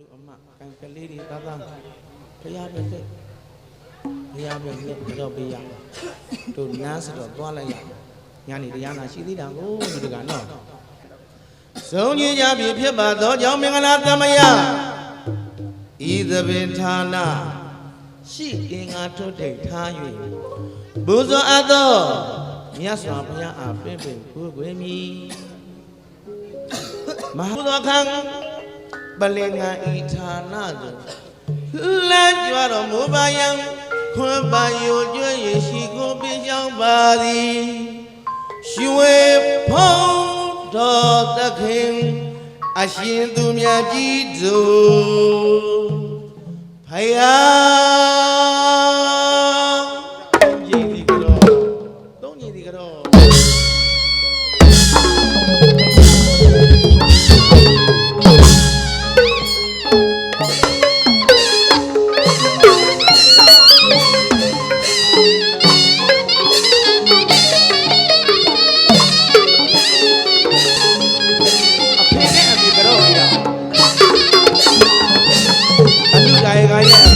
လူအမကန်ကလေးတွေသားသားဖျားပဲတဲ့ဖျားပဲနဲ့တော့ပေးရမှာတို့နန်းစတော့သွားလိုက်ရညနေတရားနာရှိသေးတာကိုဒီတကတော့ဆုံးကြီးကြပြီဖြစ်ပါသောကြောင့်မင်္ဂလာသမယဤသဗ္ဗေဌာနရှိအင်္ဂါထုတ်ထိတ်ထား၍ဘုဇောအပ်သောမြတ်စွာဘုရားအားပြင့်ပြင့်ကိုယ်ွယ်မည်မဟာသောခံ ပလင်္ဂံဤဌာနသို့လမ်းကြွတော်မူပါယံခွန်ပါယိုကျွေးရရှိကိုပြင်းကြောင်းပါသည်ရွှေဖုံးတော်သခင်အရှင်သူမြတ်ကြီးသူဖယား လူ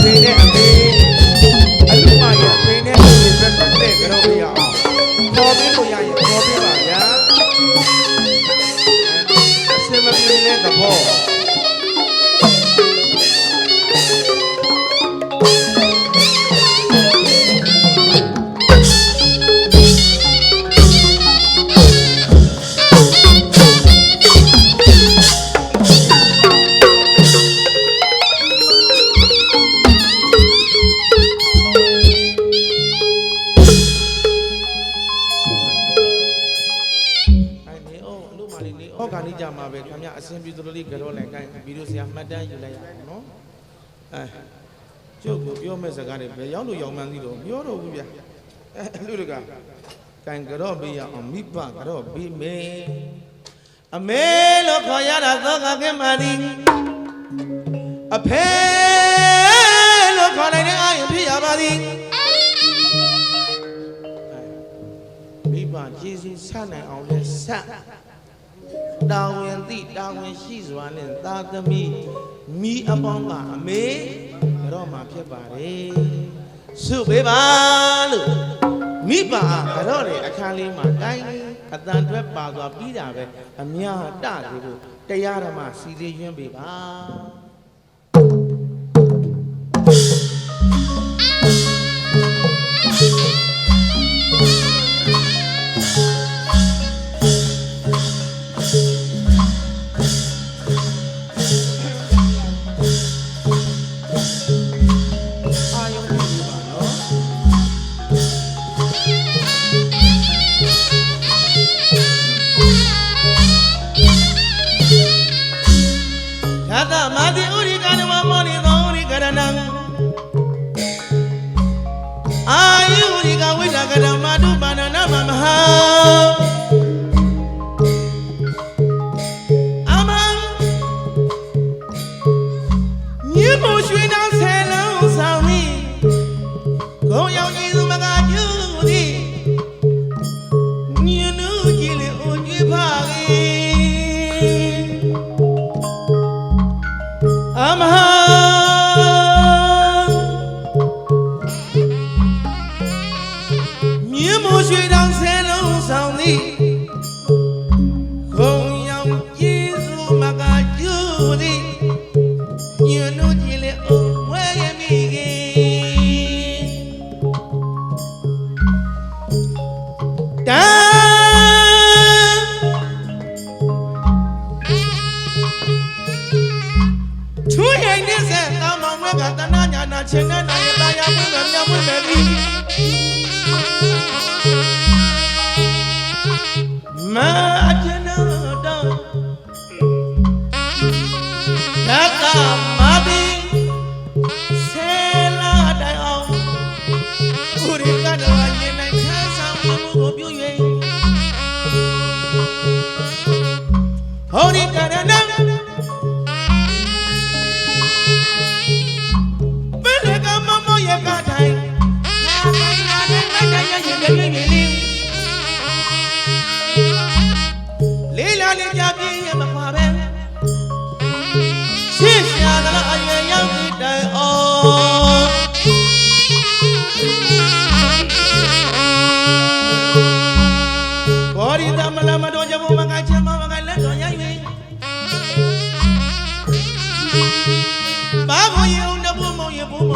ပြူသလိုလေးကြောလဲကိုင်းဗီဒီယိုဆရာမှတ်တမ်းယူလိုက်ရအောင်နော်အဲကျုပ်ကိုပြောမဲ့စကားတွေဘယ်ရောက်လို့ရောက်မှန်းသိတော့ပြောတော့ဘူးဗျအဲအလူတကကိုင်းကြောပေးရအောင်မိဘကြောပေးမယ်အမေလို့ခေါ်ရတာသောကခင်မာဒီအဖေလို့ခေါ်နိုင်တဲ့အာရုံဖြစ်ရပါသည်မိဘကျေးဇူးဆက်နိုင်အောင်လဲဆက် တာဝန်သိတာဝန်ရှိစွာနဲ့သာသမီမိအပေါင်းကအမေကတော့မှဖြစ်ပါတယ်ဆုပေးပါလို့မိဘကတော့လေအခန်းလေးမှာတိုင်းအတန်တွဲပါသွားပြီးတာပဲအများတသေးဖို့တရားဓမ္မစီလေးရွင်းပေးပါ မြေမို့ရွှေ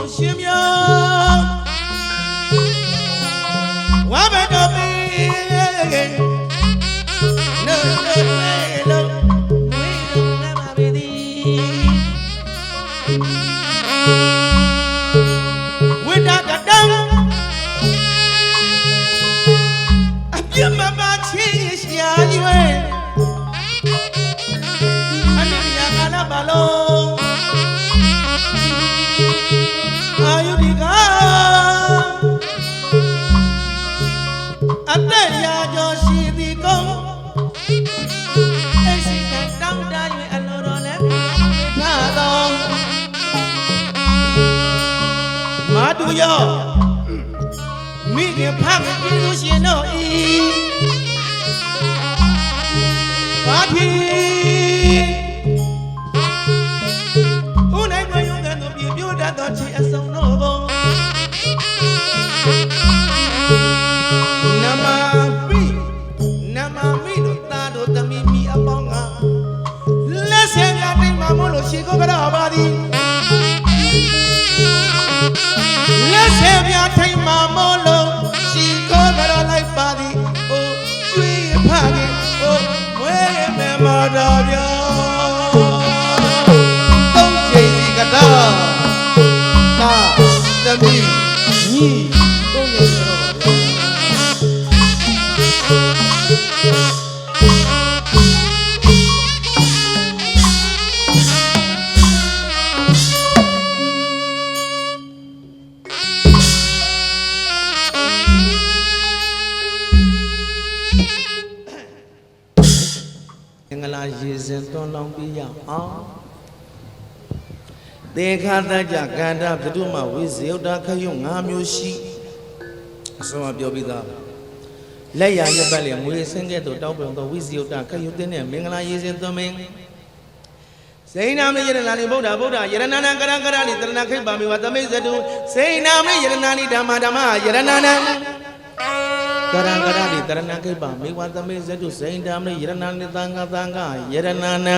ဘုံမ ယောမိခင်ဖခင်ပြည်သူရှင်တို့ဤ စင်သွန်လောင်းပြရအောင်သေခါတကြကန္တာဘုဒ္ဓမဝိဇယုတ်တာခယုံ၅မျိုးရှိအဆုံးမပြောပြီးသားလက်ရရပတ်လေငွေစင်းကဲ့သို့တောက်ပြုံသောဝိဇယုတ်တာခယုတ်တဲ့နဲ့မင်္ဂလာရေးစဉ်သွမင်းစိန်နာမယရဏာနိဗုဒ္ဓဗုဒ္ဓယရဏနာကရကရဏိတရဏခိပ္ပမေဝသမိဇတုစိန်နာမယရဏာနိဓမ္မဓမ္မယရဏနာ ကရကရဏိတရဏခိပ္ပမေဝသမိဇတုစိန်ဓမ္မယရဏာနိသံဃသံဃယရဏနာနံ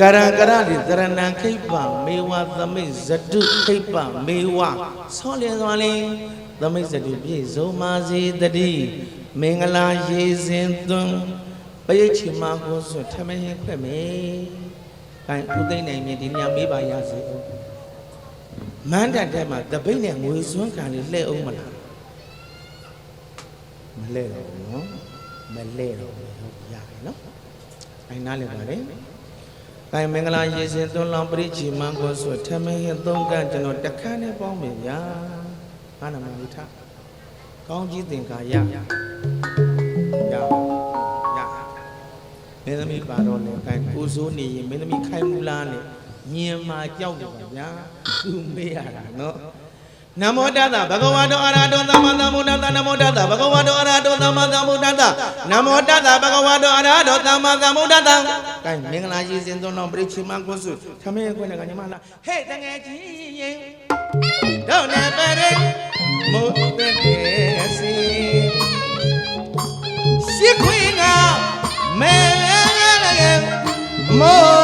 ကရကရတိတရဏံခိပ္ပမေဝသမိတ်ဇတုခိပ္ပမေဝဆောလျင်စွာလင်သမိတ်ဇတုပြည့်စုံပါစေတည်းမင်္ဂလာရေစဉ်သွန်းပရိတ်ချီမကိုဆွထမရင်ခွဲ့မယ်။အဲဥသိမ့်နိုင်မြင်ဒီညမေးပါရစေဦး။မန်းတန်ထဲမှာတပိတ်နဲ့ငွေစွန်းခံလေးလှဲ့အောင်မလား။ မလှဲ့တော့ဘူးနော်။မလှဲ့တော့ဘူးဟုတ်ရတယ်နော်။အဲနားလည်ပါလေ။တိုင်မင်္ဂလာရေစင်သွန်လောင်ပရိချီမန်းကိုဆိုထမင်းရင်သုံးကန့်ကျွန်တော်တခန်းနဲ့ပေါင်းပြီဗျာအာနမဝိထကောင်းကြီးသင်္ကာရရရမင်းသမီးပါတော့လေအဲကိုစိုးနေရင်မင်းသမီးခိုင်မူလားလေညင်မာကြောက်တယ်ပါဗျာသူမေးရတာနော် နမောတတဗဂဝတောအရဟတောသမ္မာသမ္ဗုဒ္ဓတနမောတတဗဂဝတောအရဟတောသမ္မာသမ္ဗုဒ္ဓတနမောတတဗဂဝတောအရဟတောသမ္မာသမ္ဗုဒ္ဓတကဲမင်္ဂလာရှိစဉ်သွန်တော်ပရိချေမကုစုသမင်းခွနဲ့ကညီမလာဟဲ့တငယ်ချင်းရင်တော့နေပရိမို့တဲ့စီရှိခွေးကမဲမို့ရွာ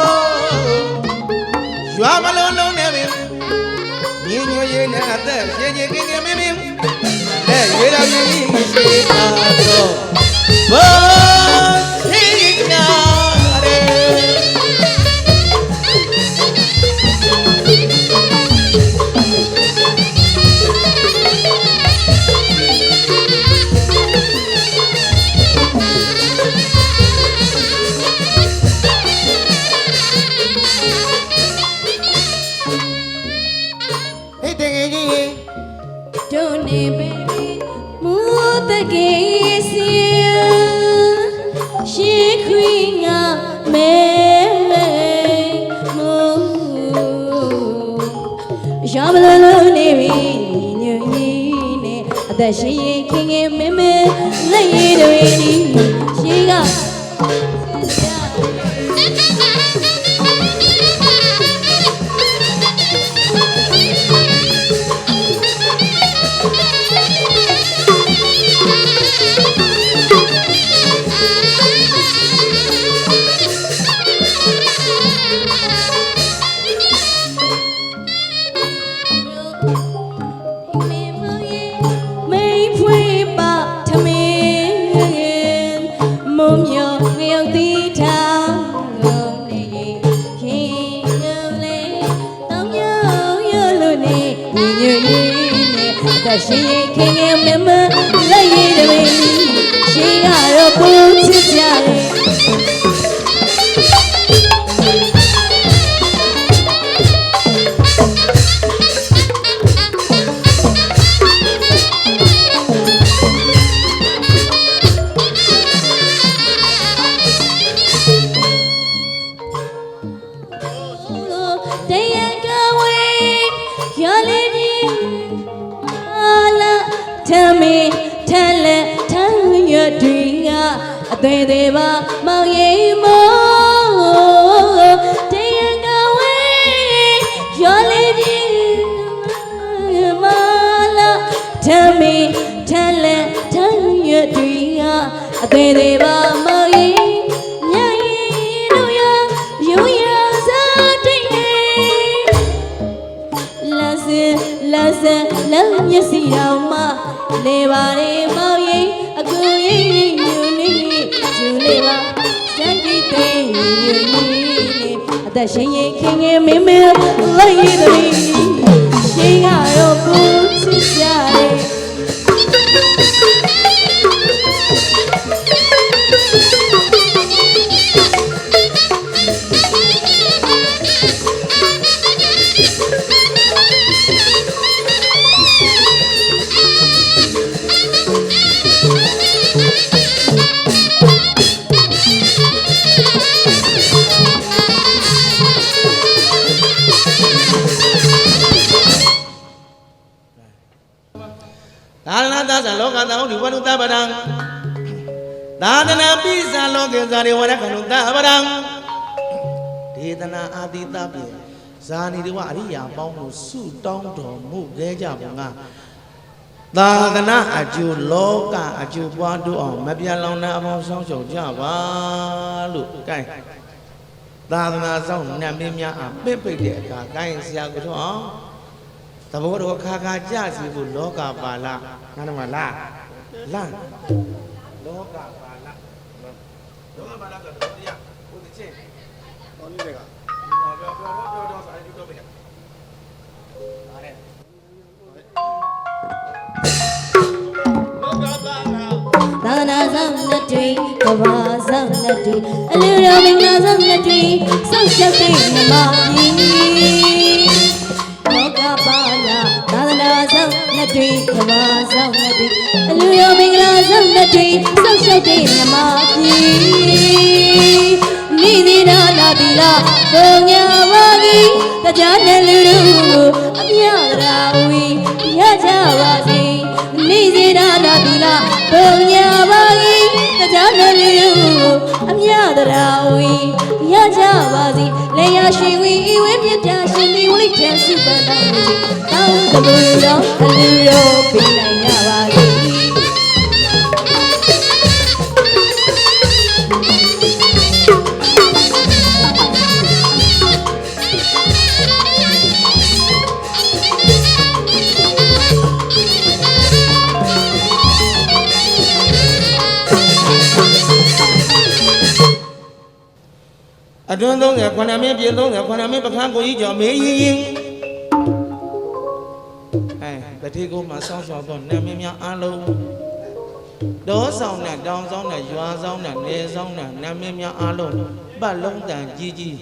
ရေးနဲ့အသက်ရှည်ရှည်ကင်းကင်းမင်းမင်းတဲ့ရေတော်မြင်းကြီးရှိတာတော့ဘာ သက်ရှင်ရင်ခင်ခင်မမလက်ရည်တွေရှ ထမေထလက်ထရွတ်တွေကအသေးသေးပါမောင်ရိပ်မောတရားကဝေးရလေးကြီးမာလာထမေထလက်ထရွတ်တွေကအသေးသေး ပါလေမောင်ရင်အကူရင်ညူနေကျူလေးပါစံကြည့်တဲ့ညူနေအသက်ရှင်ရင်ခင်ခင်မင်းမင်းလိုက်ရည်သမီး သာသနာသသလောကသံဒီဝနုတပရံသာသနာပိသလောကေဇာရိဝရခဏုတပရံဒေသနာအာတိတပြေဇာနိဒီဝအရိယာပေါင်းကိုဆုတောင်းတော်မူခဲ့ကြပါငါသာသနာအကျိုးလောကအကျိုးပွားတို့အောင်မပြတ်လောင်နာအပေါင်းဆောင်ရှောက်ကြပါလို့ကဲသာသနာဆောင်နတ်မင်းများအပိတ်ပိတ်တဲ့အခါကိုင်းဆရာကတော့အောင် သဘောတော်ခါခါကြစီဖို့လောကပါဠငါတို့မလားလန့်လောကပါဠလောကပါဠဆိုတော့တရားဟိုတစ်ချင်းဟောနည်းကပြောပြောပြောပြောပြောဆိုရင်ပြောပြရပါနဲ့လောကပါလာသာသနာဆောင်လက်တွေကဘာဆောင်လက်တွေအလူတော်မင်္ဂလာဆောင်လက်တွေစောင့်ရှောက်တဲ့မြမကြီး လောကပါလာသာသနာဆောင်လက်တွေကဘာဆောင်လက်တွေအလူတော်မင်္ဂလာဆောင်လက်တွေစောင့်ရှောက်တဲ့မြမကြီးမိသီနာလာတိလာပုံညာပါကြီးတရားနဲ့လူတို့အမြရာဝီရကြပါစေမိစေနာလာတိလာပုံညာပါကြီးတရားနဲ့လူတို့အမြရာဝီရကြပါစေ လေယာရှိဝီဤဝေမြတ်တာရှင်ဒီဝိတ္တစုပန်တော်မူတောင်းတမှုတော်အလူတော်ပြနိုင်ကြပါ အတွန်း30ခုနှစ်မင်းပြင်30ခုနှစ်မင်းပခန်းကိုကြီးကျော်မေးရင်ရင်အဲတတိကိုမှဆောင်းဆောင်းတော့နတ်မင်းများအားလုံးဒေါဆောင်နဲ့တောင်ဆောင်နဲ့ရွာဆောင်နဲ့နေဆောင်နဲ့နတ်မင်းများအားလုံးပတ်လုံးတန်ကြီးကြီး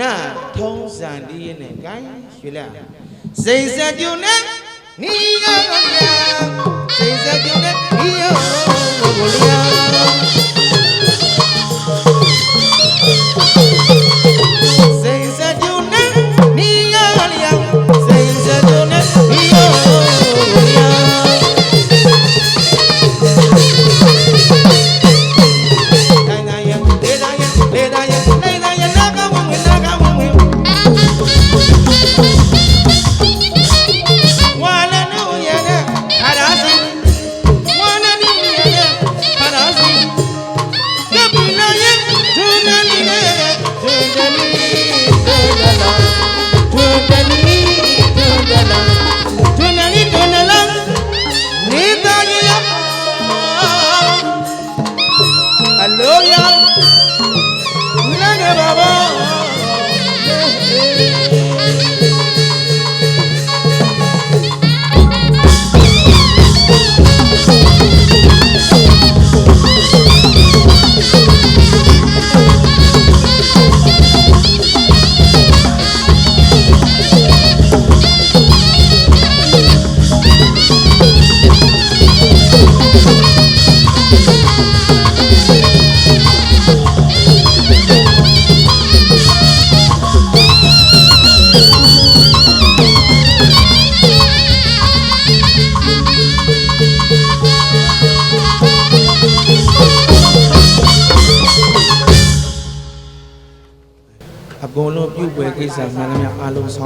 နတ်ထုံးစံဒီနဲ့ကိုင်းရွှေလက်စိတ်ဆက်ကြုံနဲ့နီယောကိုလျာစိတ်ဆက်ကြုံနဲ့နီယောကို လျာစိ ಕಲಿ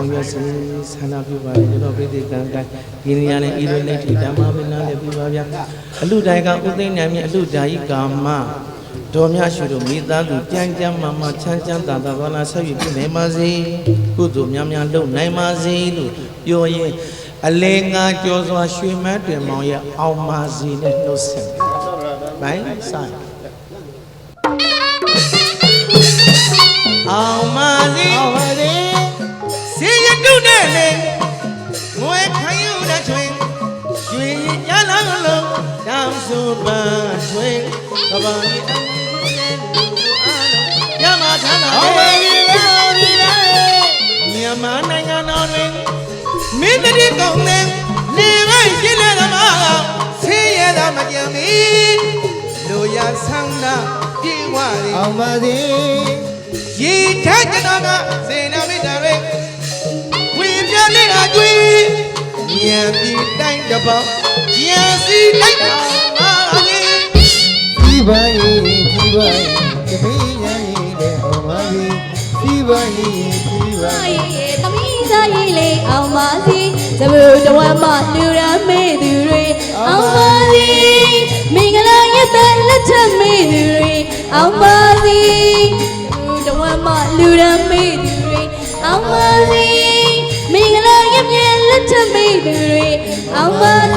ဆောင်ရွက်စေဆန္ဒပြုပါလေကျွန်တော်ပြည်သူကံကံဒီနေရာနဲ့ဤလိုလက်ထိဓမ္မဝိနာလည်းပြပါဗျာအလူတိုင်ကဥသိဉာဏ်မြတ်အလူဓာယီကာမတော်မြတ်ရှုတို့မိသားစုကြမ်းကြမ်းမာမာချမ်းချမ်းသာသာသောနာဆက်ယူပြနိုင်ပါစေကုသိုလ်များများလုပ်နိုင်ပါစေလို့ပြောရင်အလေငါကြောစွာရွှေမန်းတွင်မောင်ရဲ့အောင်ပါစေနဲ့နှုတ်ဆက်ဘိုင်းဆိုင်အောင်ပါစေအောင်ပါစေ စေရတုနဲ့လေငွေခိုင်းယူတဲ့ချွေရွှေရလာကလုံးတောင်စုပန်းချွေကဘာကြီးအမှုနဲ့လူအားလုံးရမထမ်းတာအောင်ပါလေစေအောင်ပါစေမြန်မာနိုင်ငံတော်တွင်မင်းတည်းကောင်းတဲ့နေမိုင်းရှင်းတဲ့ကမားဆင်းရဲတာမကြံမီလူရဆန်းတာပြေဝရီအောင်ပါစေရေထက်ကျွန်တော်ကစေနာမိတ်တာတွေ ဝင်ပြလေးကကျွေးညံပြီးတိုင်းတစ်ပေါက်ညံစီတိုင်းအောင်ပါလေဒီပါရင်ဒီပါရင်တပင်းရရင်လည်းအောင်ပါစေဒီပါရင်ဒီပါစာရင်ရေးသမီးစာရေးလေးအောင်ပါစီသဘုတဝမ်းမလူရမေးသူတွေအောင်ပါစီမင်္ဂလာရဲ့တဲ့လက်ချက်မေးသူတွေအောင်ပါစီသဘုတဝမ်းမလူရမေးသူတွေအောင်ပါစီ မ